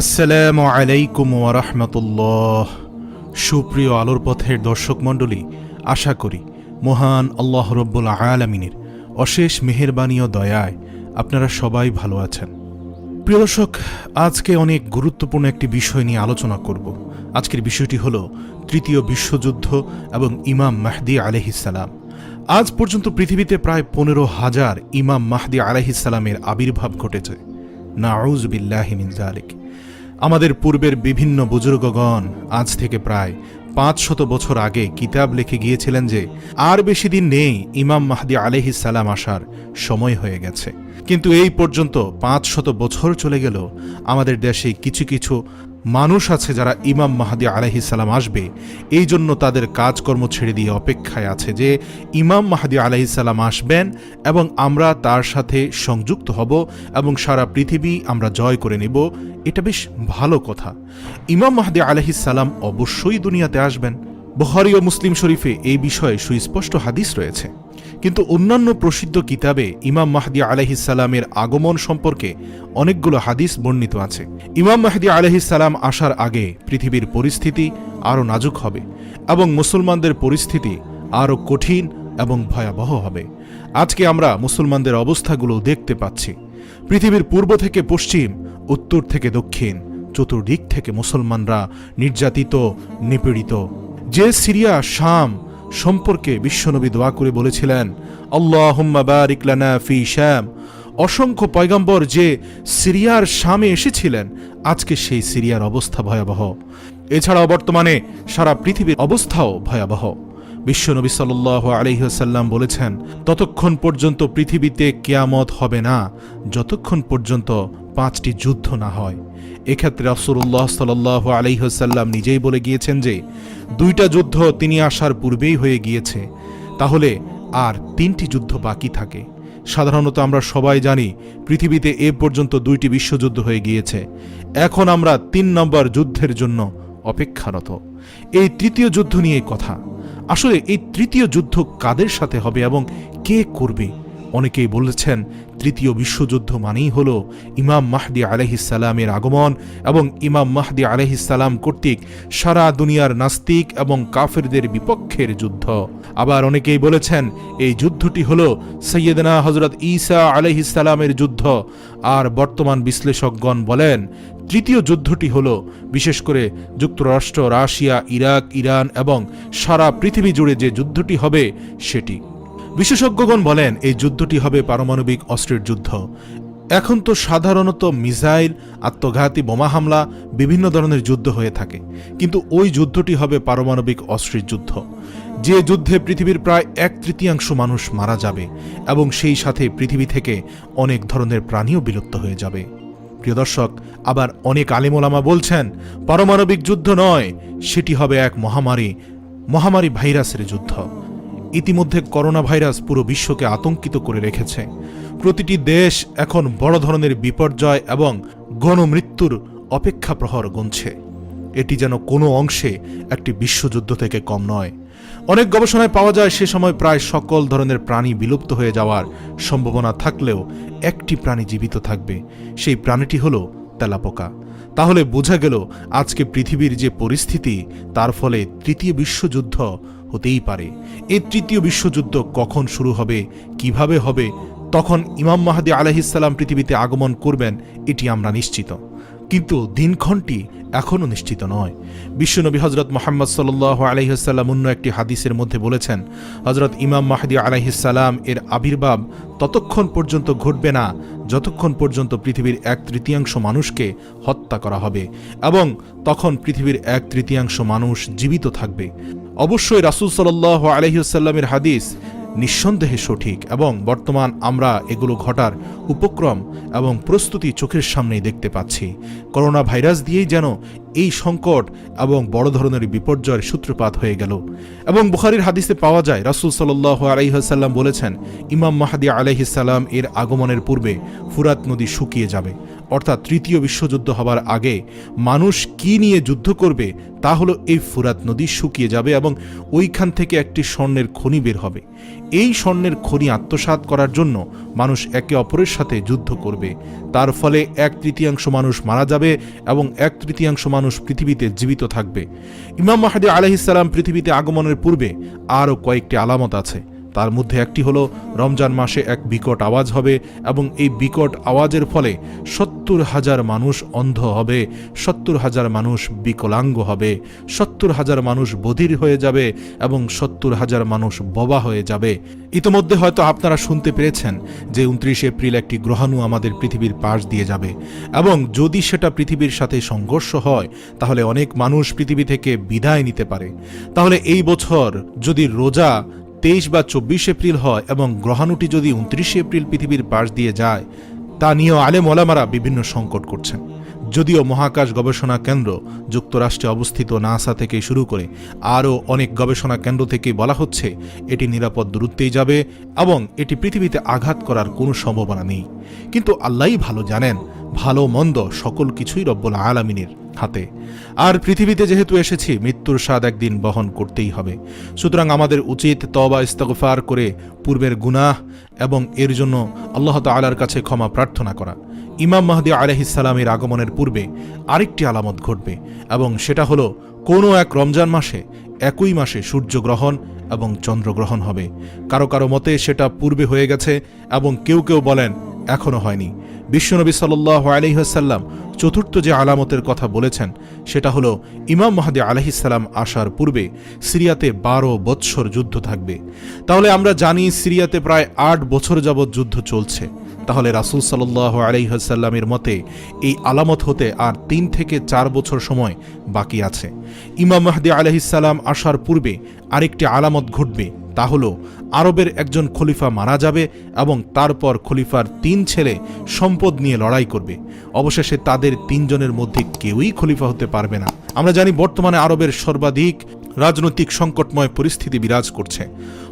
আসসালামু আলাইকুম ওরহমতুল্লাহ সুপ্রিয় আলোর পথের দর্শক মণ্ডলী, আশা করি মহান আল্লাহ রব্বুল আলামিনের অশেষ মেহেরবানি ও দয়ায় আপনারা সবাই ভালো আছেন। প্রিয় দর্শক, আজকে অনেক গুরুত্বপূর্ণ একটি বিষয় নিয়ে আলোচনা করব। আজকের বিষয়টি হল তৃতীয় বিশ্বযুদ্ধ এবং ইমাম মাহদি আলহিসাল্লাম আজ পর্যন্ত পৃথিবীতে প্রায় পনেরো হাজার ইমাম মাহদি আলহিসাল্লামের আবির্ভাব ঘটেছে। নাউজ বিল্লাহিমিন জালিক আমাদের পূর্বের বিভিন্ন বুজুর্গগণ আজ থেকে প্রায় পাঁচ শত বছর আগে কিতাব লিখে গিয়েছিলেন যে, আর বেশি দিন নেই ইমাম মাহদি আলহি সালাম আসার সময় হয়ে গেছে। কিন্তু এই পর্যন্ত পাঁচ শত বছর চলে গেল আমাদের দেশে কিছু কিছু মানুষ আছে যারা ইমাম মাহাদি সালাম আসবে, এই জন্য তাদের কাজকর্ম ছেড়ে দিয়ে অপেক্ষায় আছে যে ইমাম মাহাদি সালাম আসবেন এবং আমরা তার সাথে সংযুক্ত হব এবং সারা পৃথিবী আমরা জয় করে নেব। এটা বেশ ভালো কথা। ইমাম মাহাদি সালাম অবশ্যই দুনিয়াতে আসবেন। বহারি ও মুসলিম শরীফে এই বিষয়ে সুস্পষ্ট হাদিস রয়েছে। কিন্তু অন্যান্য প্রসিদ্ধ কিতাবে ইমাম মাহদি আলহিসাল্লামের আগমন সম্পর্কে অনেকগুলো হাদিস বর্ণিত আছে। ইমাম মাহদি আলহিসাল্লাম আসার আগে পৃথিবীর পরিস্থিতি আরও নাজুক হবে এবং মুসলমানদের পরিস্থিতি আরও কঠিন এবং ভয়াবহ হবে। আজকে আমরা মুসলমানদের অবস্থাগুলো দেখতে পাচ্ছি। পৃথিবীর পূর্ব থেকে পশ্চিম, উত্তর থেকে দক্ষিণ, চতুর্দিক থেকে মুসলমানরা নির্যাতিত, নিপীড়িত যে সিরিয়া শাম সম্পর্কে বিশ্বনবী দোয়া করে বলেছিলেন লানা ফি শ্যাম অসংখ্য পয়গম্বর যে সিরিয়ার শামে এসেছিলেন, আজকে সেই সিরিয়ার অবস্থা ভয়াবহ। এছাড়াও বর্তমানে সারা পৃথিবীর অবস্থাও ভয়াবহ। বিশ্বনবী সাল আলহিহাসাল্লাম বলেছেন, ততক্ষণ পর্যন্ত পৃথিবীতে কেয়ামত হবে না, যতক্ষণ পর্যন্ত পাঁচটি যুদ্ধ না হয়। এক্ষেত্রে রসুল্লাহ সাল আলহিহাসাল্লাম নিজেই বলে গিয়েছেন যে, দুইটা যুদ্ধ তিনি আসার পূর্বেই হয়ে গিয়েছে। তাহলে আর তিনটি যুদ্ধ বাকি থাকে। সাধারণত আমরা সবাই জানি, পৃথিবীতে এ পর্যন্ত দুইটি বিশ্বযুদ্ধ হয়ে গিয়েছে। এখন আমরা তিন নম্বর যুদ্ধের জন্য অপেক্ষারত। এই তৃতীয় যুদ্ধ নিয়ে কথা। আসলে এই তৃতীয় যুদ্ধ কাদের সাথে হবে এবং কে করবে? অনেকেই বলেছেন, তৃতীয় বিশ্বযুদ্ধ মানেই হল ইমাম মাহদি আলহিসাল্লামের আগমন এবং ইমাম মাহদি আলহিসাল্লাম কর্তৃক সারা দুনিয়ার নাস্তিক এবং কাফেরদের বিপক্ষের যুদ্ধ। আবার অনেকেই বলেছেন, এই যুদ্ধটি হল সৈয়দনা হজরত ঈসা আলহিসাল্লামের যুদ্ধ। আর বর্তমান বিশ্লেষকগণ বলেন, তৃতীয় যুদ্ধটি হল, বিশেষ করে যুক্তরাষ্ট্র, রাশিয়া, ইরাক, ইরান এবং সারা পৃথিবী জুড়ে যে যুদ্ধটি হবে, সেটি। বিশেষজ্ঞগণ বলেন, এই যুদ্ধটি হবে পারমাণবিক অস্ত্রের যুদ্ধ। এখন তো সাধারণত মিসাইল, আত্মঘাতী বোমা হামলা, বিভিন্ন ধরনের যুদ্ধ হয়ে থাকে। কিন্তু ওই যুদ্ধটি হবে পারমাণবিক অস্ত্রের যুদ্ধ। যে যুদ্ধে পৃথিবীর প্রায় এক তৃতীয়াংশ মানুষ মারা যাবে এবং সেই সাথে পৃথিবী থেকে অনেক ধরনের প্রাণীও বিলুপ্ত হয়ে যাবে। প্রিয় দর্শক, আবার অনেক আলিমোলামা বলছেন, পারমাণবিক যুদ্ধ নয়, সেটি হবে এক মহামারী মহামারী ভাইরাসের যুদ্ধ। ইতিমধ্যে করোনা ভাইরাস পুরো বিশ্বকে আতঙ্কিত করে রেখেছে। প্রতিটি দেশ এখন বড় ধরনের বিপর্যয় এবং গণমৃত্যুর অপেক্ষা প্রহর গুনছে। এটি যেন কোনো অংশে একটি বিশ্বযুদ্ধ থেকে কম নয়। অনেক গবেষণায় পাওয়া যায় সে সময় প্রায় সকল ধরনের প্রাণী বিলুপ্ত হয়ে যাওয়ার সম্ভাবনা থাকলেও একটি প্রাণী জীবিত থাকবে। সেই প্রাণীটি হল তেলাপোকা। তাহলে বোঝা গেল আজকে পৃথিবীর যে পরিস্থিতি, তার ফলে তৃতীয় বিশ্বযুদ্ধ হতেই পারে। এই তৃতীয় বিশ্বযুদ্ধ কখন শুরু হবে, কীভাবে হবে, তখন ইমাম মাহাদি আলহিসাল্লাম পৃথিবীতে আগমন করবেন, এটি আমরা নিশ্চিত। কিন্তু দিনক্ষণটি এখনও নিশ্চিত নয়। বিশ্বনবী হজরত মোহাম্মদ সাল আলহিহাল্লাম অন্য একটি হাদিসের মধ্যে বলেছেন হজরত ইমাম মাহাদি আলাইহিসাল্লাম এর আবির্ভাব ততক্ষণ পর্যন্ত ঘটবে না যতক্ষণ পর্যন্ত পৃথিবীর এক তৃতীয়াংশ মানুষকে হত্যা করা হবে এবং তখন পৃথিবীর এক তৃতীয়াংশ মানুষ জীবিত থাকবে। অবশ্যই রাসুল সাল্লাহ আলহিউসাল্লামের হাদিস নিঃসন্দেহে সঠিক এবং বর্তমান আমরা এগুলো ঘটার উপক্রম এবং প্রস্তুতি চোখের সামনেই দেখতে পাচ্ছি। করোনা ভাইরাস দিয়েই যেন এই সংকট এবং বড় ধরনের বিপর্যয়ের সূত্রপাত হয়ে গেল। এবং বুখারির হাদিসে পাওয়া যায়, রাসুল সাল্লাহ আলহিহাসাল্লাম বলেছেন, ইমাম মাহাদি আলহিসাল্লাম এর আগমনের পূর্বে ফুরাত নদী শুকিয়ে যাবে। অর্থাৎ তৃতীয় বিশ্বযুদ্ধ হবার আগে মানুষ কি নিয়ে যুদ্ধ করবে তা হলো এই ফুরাত নদী শুকিয়ে যাবে এবং ওইখান থেকে একটি স্বর্ণের খনি বের হবে। এই স্বর্ণের খনি আত্মসাৎ করার জন্য মানুষ একে অপরের সাথে যুদ্ধ করবে। তার ফলে এক তৃতীয়াংশ মানুষ মারা যাবে এবং এক তৃতীয়াংশ মানুষ পৃথিবীতে জীবিত থাকবে। ইমাম মাহাদি আলহিসাল্লাম পৃথিবীতে আগমনের পূর্বে আরও কয়েকটি আলামত আছে। তার মধ্যে একটি হলো, রমজান মাসে এক বিকট আওয়াজ হবে এবং এই বিকট আওয়াজের ফলে সত্তর হাজার মানুষ অন্ধ হবে, সত্তর হাজার মানুষ বিকলাঙ্গ হবে, সত্তর হাজার মানুষ বধির হয়ে যাবে এবং সত্তর হাজার মানুষ বোবা হয়ে যাবে। ইতোমধ্যে হয়তো আপনারা শুনতে পেরেছেন যে উনত্রিশ এপ্রিল একটি গ্রহাণু আমাদের পৃথিবীর পাশ দিয়ে যাবে এবং যদি সেটা পৃথিবীর সাথে সংঘর্ষ হয়, তাহলে অনেক মানুষ পৃথিবী থেকে বিদায় নিতে পারে। তাহলে এই বছর যদি রোজা তেইশ বা চব্বিশ এপ্রিল হয় এবং গ্রহাণুটি যদি উনত্রিশে এপ্রিল পৃথিবীর পাশ দিয়ে যায়, তা নিয়েও আলেম ওলামারা বিভিন্ন সংকট করছেন। যদিও মহাকাশ গবেষণা কেন্দ্র যুক্তরাষ্ট্রে অবস্থিত নাসা থেকে শুরু করে আরও অনেক গবেষণা কেন্দ্র থেকে বলা হচ্ছে, এটি নিরাপদ দূরত্বেই যাবে এবং এটি পৃথিবীতে আঘাত করার কোনো সম্ভাবনা নেই। কিন্তু আল্লাহই ভালো জানেন ভালো, মন্দ, সকল কিছুই রব্বুল আলামিনের হাতে। আর পৃথিবীতে যেহেতু এসেছি, মৃত্যুর স্বাদ একদিন বহন করতেই হবে। সুতরাং আমাদের উচিত তবা ইস্তগফার করে পূর্বের গুনাহ এবং এর জন্য আল্লাহ তালার কাছে ক্ষমা প্রার্থনা করা। ইমাম মাহদি আলহিসাল্লামের আগমনের পূর্বে আরেকটি আলামত ঘটবে এবং সেটা হলো, কোনো এক রমজান মাসে একই মাসে সূর্যগ্রহণ এবং চন্দ্রগ্রহণ হবে। কারও কারও মতে সেটা পূর্বে হয়ে গেছে এবং কেউ কেউ বলেন এখনও হয়নি। বিশ্বনবী সাল্লাহ আলহিহাসাল্লাম চতুর্থ যে আলামতের কথা বলেছেন, সেটা হলো ইমাম মাহাদি আলহিসাল্লাম আসার পূর্বে সিরিয়াতে বারো বৎসর যুদ্ধ থাকবে। তাহলে আমরা জানি সিরিয়াতে প্রায় আট বছর যাবৎ যুদ্ধ চলছে। তাহলে রাসুল সাল্লাহ আলহিহাসাল্লামের মতে এই আলামত হতে আর তিন থেকে চার বছর সময় বাকি আছে। ইমাম মাহদি আলহিসাল্লাম আসার পূর্বে আরেকটি আলামত ঘটবে তা হল, আরবের একজন খলিফা মারা যাবে এবং তারপর খলিফার তিন ছেলে সম্পদ নিয়ে লড়াই করবে। অবশেষে তাদের তিনজনের মধ্যে কেউই খলিফা হতে পারবে না। আমরা জানি বর্তমানে আরবের সর্বাধিক রাজনৈতিক সংকটময় পরিস্থিতি বিরাজ করছে।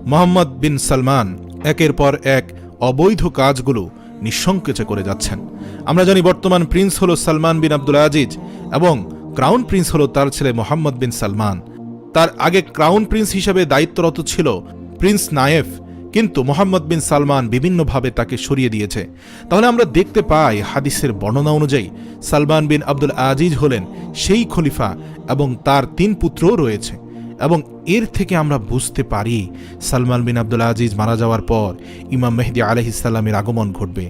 মোহাম্মদ বিন সালমান একের পর এক অবৈধ কাজগুলো নিঃসংকোচে করে যাচ্ছেন। আমরা জানি বর্তমান প্রিন্স হল সালমান বিন আব্দুল আজিজ এবং ক্রাউন প্রিন্স হল তার ছেলে মোহাম্মদ বিন সালমান। তার আগে ক্রাউন প্রিন্স হিসেবে দায়িত্বরত ছিল প্রিন্স নায়েফ, কিন্তু মোহাম্মদ বিন সালমান বিভিন্নভাবে তাকে সরিয়ে দিয়েছে। তাহলে আমরা দেখতে পাই হাদিসের বর্ণনা অনুযায়ী সালমান বিন আব্দুল আজিজ হলেন সেই খলিফা এবং তার তিন পুত্রও রয়েছে এবং এর থেকে আমরা বুঝতে পারি সালমান বিন আব্দুল আজিজ মারা যাওয়ার পর ইমাম মেহদি আলহিসাল্লামের আগমন ঘটবে।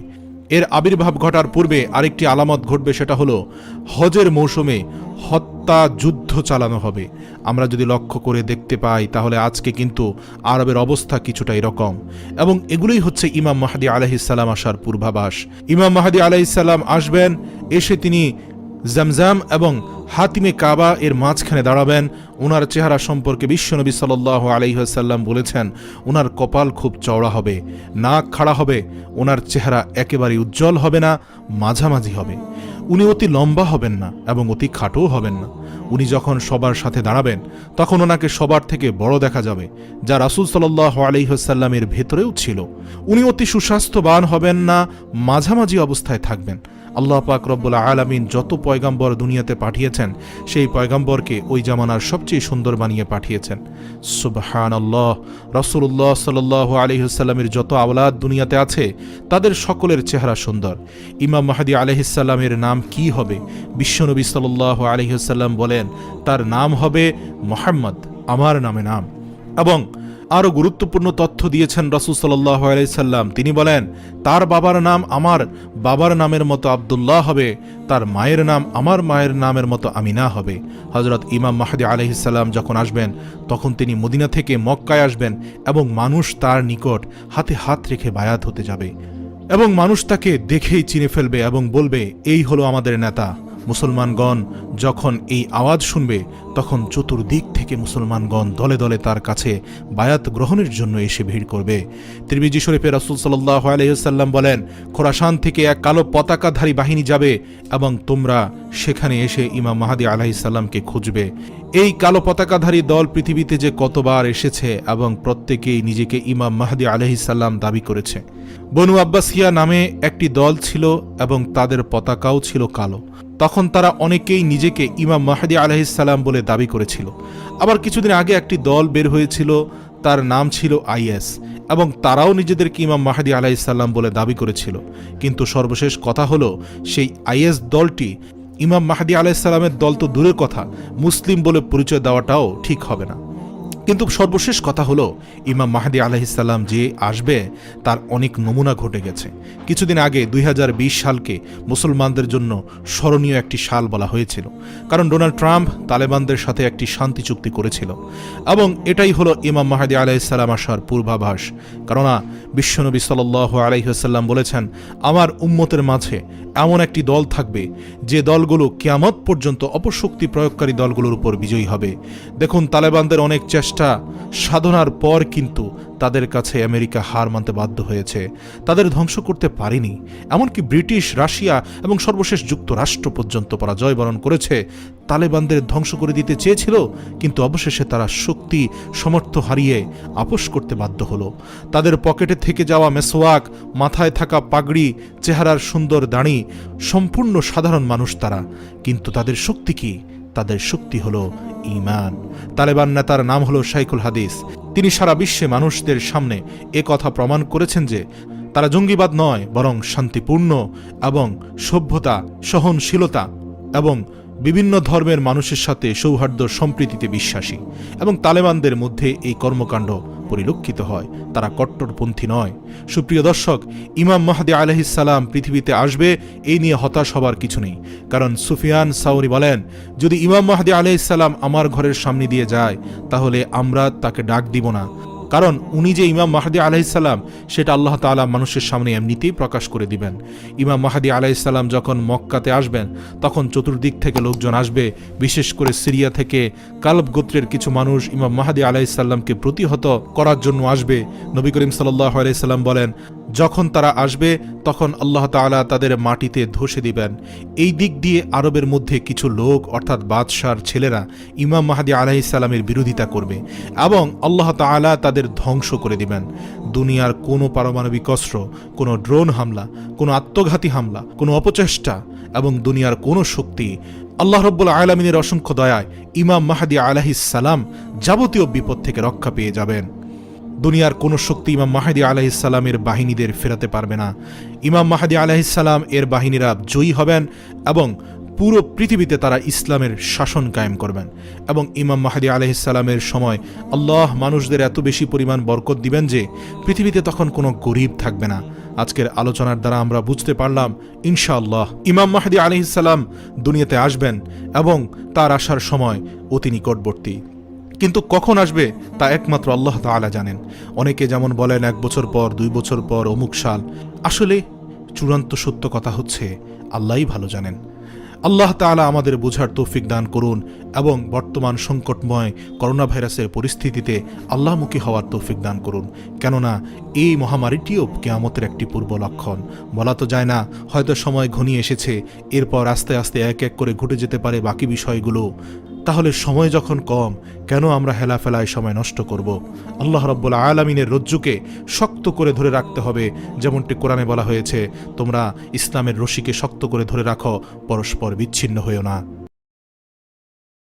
এর আবির্ভাব ঘটার পূর্বে আরেকটি আলামত ঘটবে, সেটা হলো হজের মৌসুমে হত্যা যুদ্ধ চালানো হবে। আমরা যদি লক্ষ্য করে দেখতে পাই, তাহলে আজকে কিন্তু আরবের অবস্থা কিছুটা এরকম। এবং এগুলোই হচ্ছে ইমাম মাহাদি আলহিসাল্লাম আসার পূর্বাভাস। ইমাম মাহাদি আলহিসাল্লাম আসবেন, এসে তিনি জামজাম এবং হাতিমে কাবা এর মাঝখানে দাঁড়াবেন। ওনার চেহারা সম্পর্কে বিশ্বনবী সাল্লাহ আলহিহাসাল্লাম বলেছেন ওনার কপাল খুব চওড়া হবে, নাক খাড়া হবে ওনার চেহারা একেবারে উজ্জ্বল হবে না, মাঝামাঝি হবে। উনি অতি লম্বা হবেন না এবং অতি খাটোও হবেন না। উনি যখন সবার সাথে দাঁড়াবেন, তখন ওনাকে সবার থেকে বড় দেখা যাবে, যা রাসুল সাল্লাহ আলহিহাসাল্লামের ভেতরেও ছিল। উনি অতি সুস্বাস্থ্যবান হবেন না, মাঝামাঝি অবস্থায় থাকবেন। আল্লাহ পাক রব্বুল আলামিন যত পয়গাম্বর দুনিয়াতে পাঠিয়েছেন, সেই পয়গাম্বরকে ওই জামানার সবচেয়ে সুন্দর বানিয়ে পাঠিয়েছেন। সুবহান আল্লাহ রসুল্লাহ সাল্লাহ আলহিসাল্লামের যত আওলাদ দুনিয়াতে আছে, তাদের সকলের চেহারা সুন্দর। ইমাম মাহাদি আলহিসাল্লামের নাম কি হবে? বিশ্বনবী সাল্লাহ আলহিসাল্লাম বলেন, তার নাম হবে মোহাম্মদ, আমার নামে নাম। এবং আরও গুরুত্বপূর্ণ তথ্য দিয়েছেন রসুল সাল্লাহ আলাইসাল্লাম তিনি বলেন, তার বাবার নাম আমার, বাবার নামের মতো আবদুল্লাহ হবে, তার মায়ের নাম আমার মায়ের নামের মতো আমিনা হবে। হজরত ইমাম মাহাদি আলহিসাল্লাম যখন আসবেন, তখন তিনি মদিনা থেকে মক্কায় আসবেন এবং মানুষ তার নিকট হাতে হাত রেখে বায়াত হতে যাবে এবং মানুষ তাকে দেখেই চিনে ফেলবে এবং বলবে, এই হলো আমাদের নেতা। মুসলমানগণ যখন এই আওয়াজ শুনবে, তখন চতুর্দিক থেকে মুসলমানগণ দলে দলে তার কাছে বায়াত গ্রহণের জন্য এসে ভিড় করবে। ত্রিবিজি শরীফে রাসুল সাল্লাহ আলহিহাল্লাম বলেন, খোরাসান থেকে এক কালো পতাকাধারী বাহিনী যাবে এবং তোমরা সেখানে এসে ইমাম মাহাদি আলাহিসাল্লামকে খুঁজবে। এই কালো পতাকাধারী দল পৃথিবীতে যে কতবার এসেছে এবং প্রত্যেকেই নিজেকে ইমাম মাহাদি আলহিসাল্লাম দাবি করেছে। বনু আব্বাসিয়া নামে একটি দল ছিল এবং তাদের পতাকাও ছিল কালো। তখন তারা অনেকেই নিজেকে ইমাম মাহাদি আলাহিসাল্লাম বলে দাবি করেছিল। আবার কিছুদিন আগে একটি দল বের হয়েছিল, তার নাম ছিল আইএস এবং তারাও নিজেদেরকে ইমাম মাহাদি আলাহিসাল্লাম বলে দাবি করেছিল। কিন্তু সর্বশেষ কথা হলো, সেই আইএস দলটি ইমাম মাহাদি আলাইসাল্লামের দল তো দূরের কথা, মুসলিম বলে পরিচয় দেওয়াটাও ঠিক হবে না। কিন্তু সর্বশেষ কথা হলো, ইমাম মাহাদি আলাহিসাল্লাম যে আসবে, তার অনেক নমুনা ঘটে গেছে। কিছুদিন আগে দুই হাজার বিশ সালকে মুসলমানদের জন্য স্মরণীয় একটি সাল বলা হয়েছিল, কারণ ডোনাল্ড ট্রাম্প তালেবানদের সাথে একটি শান্তি চুক্তি করেছিল। এবং এটাই হলো ইমাম মাহাদি আলাইসাল্লাম আসার পূর্বাভাস, কেননা বিশ্বনবী সাল আলাইসাল্লাম বলেছেন, আমার উম্মতের মাঝে এমন একটি দল থাকবে, যে দলগুলো কিয়ামত পর্যন্ত অপশক্তি প্রয়োগকারী দলগুলোর উপর বিজয়ী হবে। দেখুন, তালেবানদের অনেক চেষ্টা সাধনার পর কিন্তু তাদের কাছে আমেরিকা হার মানতে বাধ্য হয়েছে। তাদের ধ্বংস করতে পারেনি। এমনকি ব্রিটিশ, রাশিয়া এবং সর্বশেষ যুক্তরাষ্ট্র পর্যন্ত পরাজয় বরণ করেছে। তালেবানদের ধ্বংস করে দিতে চেয়েছিল, কিন্তু অবশেষে তারা শক্তি সমর্থ হারিয়ে আপোষ করতে বাধ্য হলো। তাদের পকেটে থেকে যাওয়া মেসোয়াক, মাথায় থাকা পাগড়ি, চেহারার সুন্দর দাঁড়ি, সম্পূর্ণ সাধারণ মানুষ তারা। কিন্তু তাদের শক্তি কি? তাদের শক্তি হলো ইমান তালেবান নেতার নাম হল শাইকুল হাদিস। তিনি সারা বিশ্বে মানুষদের সামনে এ কথা প্রমাণ করেছেন যে তারা জঙ্গিবাদ নয়, বরং শান্তিপূর্ণ এবং সভ্যতা, সহনশীলতা এবং বিভিন্ন ধর্মের মানুষের সাথে সৌহার্দ্য সম্প্রীতিতে বিশ্বাসী এবং তালেবানদের মধ্যে এই কর্মকাণ্ড পরিলক্ষিত হয়। তারা কট্টরপন্থী নয়। সুপ্রিয় দর্শক, ইমাম মাহাদি আলহিসাল্লাম পৃথিবীতে আসবে, এই নিয়ে হতাশ হবার কিছু নেই। কারণ সুফিয়ান সাউরি বলেন, যদি ইমাম মাহাদি আলহিসাল্লাম আমার ঘরের সামনে দিয়ে যায়, তাহলে আমরা তাকে ডাক দিব না। কারণ উনি যে ইমাম মাহাদি আলাইসাল্লাম সেটা আল্লাহ তালা মানুষের সামনে এমনিতেই প্রকাশ করে দিবেন। ইমাম মাহাদি আলাইসাল্লাম যখন মক্কাতে আসবেন, তখন চতুর্দিক থেকে লোকজন আসবে, বিশেষ করে সিরিয়া থেকে কালব গোত্রের কিছু মানুষ ইমাম মাহাদি আলাইসাল্লামকে প্রতিহত করার জন্য আসবে। নবী করিম সাল্লাহ আলাইসাল্লাম বলেন, যখন তারা আসবে, তখন আল্লাহ তালা তাদের মাটিতে ধসে দিবেন। এই দিক দিয়ে আরবের মধ্যে কিছু লোক, অর্থাৎ বাদশার ছেলেরা, ইমাম মাহাদি আলাইসাল্লামের বিরোধিতা করবে এবং আল্লাহ তালা তাদের ধ্বংস করে দিবেন। দুনিয়ার কোনো পারমাণবিক অস্ত্র, কোনো ড্রোন হামলা, কোনো আত্মঘাতী হামলা, কোনো অপচেষ্টা এবং দুনিয়ার কোনো শক্তি আল্লাহ রব্বুল আলমিনের অসংখ্য দয়ায় ইমাম মাহাদি আলাহিসাল্লাম যাবতীয় বিপদ থেকে রক্ষা পেয়ে যাবেন। দুনিয়ার কোনো শক্তি ইমাম মাহাদি আলাহিসাল্লামের বাহিনীদের ফেরাতে পারবে না। ইমাম মাহাদি আলাহিসাল্লাম এর বাহিনীরা জয়ী হবেন এবং পুরো পৃথিবীতে তারা ইসলামের শাসন কায়েম করবেন এবং ইমাম মাহাদি আলহিসাল্লামের সময় আল্লাহ মানুষদের এত বেশি পরিমাণ বরকত দিবেন যে পৃথিবীতে তখন কোনো গরিব থাকবে না। আজকের আলোচনার দ্বারা আমরা বুঝতে পারলাম, ইনশাআল্লাহ, ইমাম মাহাদি আলহিসাল্লাম দুনিয়াতে আসবেন এবং তার আসার সময় অতি নিকটবর্তী। কিন্তু কখন আসবে তা একমাত্র আল্লাহ তাআলা জানেন। অনেকে যেমন বলেন, এক বছর পর, দুই বছর পর, অমুক সাল। আসলে চূড়ান্ত সত্য কথা হচ্ছে, আল্লাহই ভালো জানেন। আল্লাহ তাআলা আমাদের বোঝার তৌফিক দান করুন এবং বর্তমান সংকটময় করোনা ভাইরাসের পরিস্থিতিতে আল্লাহমুখী হওয়ার তৌফিক দান করুন। কেননা, এই মহামারীটিও কেয়ামতের একটি পূর্ব লক্ষণ। বলা তো যায় না, হয়তো সময় ঘনিয়ে এসেছে, এরপর আস্তে আস্তে এক এক করে ঘটে যেতে পারে বাকি বিষয়গুলো। তাহলে সময় যখন কম, কেন আমরা হেলাফেলায় সময় নষ্ট করব? আল্লাহ রব্বুল আলমিনের রজ্জুকে শক্ত করে ধরে রাখতে হবে, যেমনটি কোরআনে বলা হয়েছে, তোমরা ইসলামের রশিকে শক্ত করে ধরে রাখো, পরস্পর বিচ্ছিন্ন হয়েও না।